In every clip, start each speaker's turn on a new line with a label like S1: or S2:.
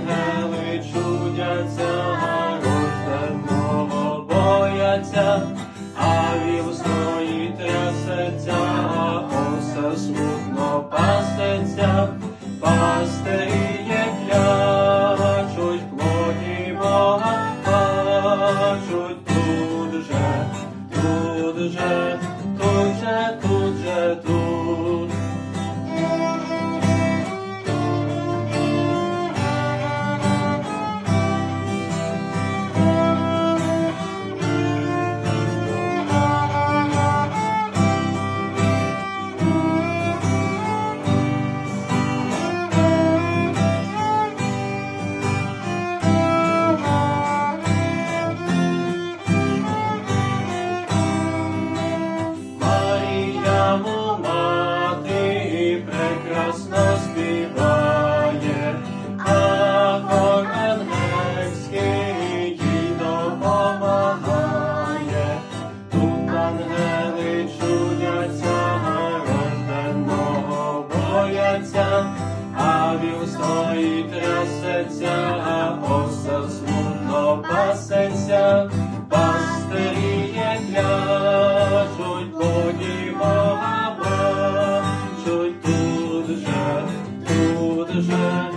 S1: have. співає, а допомагає, тут ангели чудяться, рожденного бояться, а він стоїть трясеться, а пасеться. Тут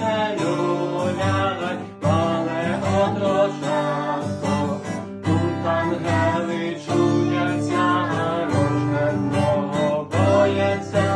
S1: люляй, мале одрочатко, тут ангели чудяться, рожденого бояться,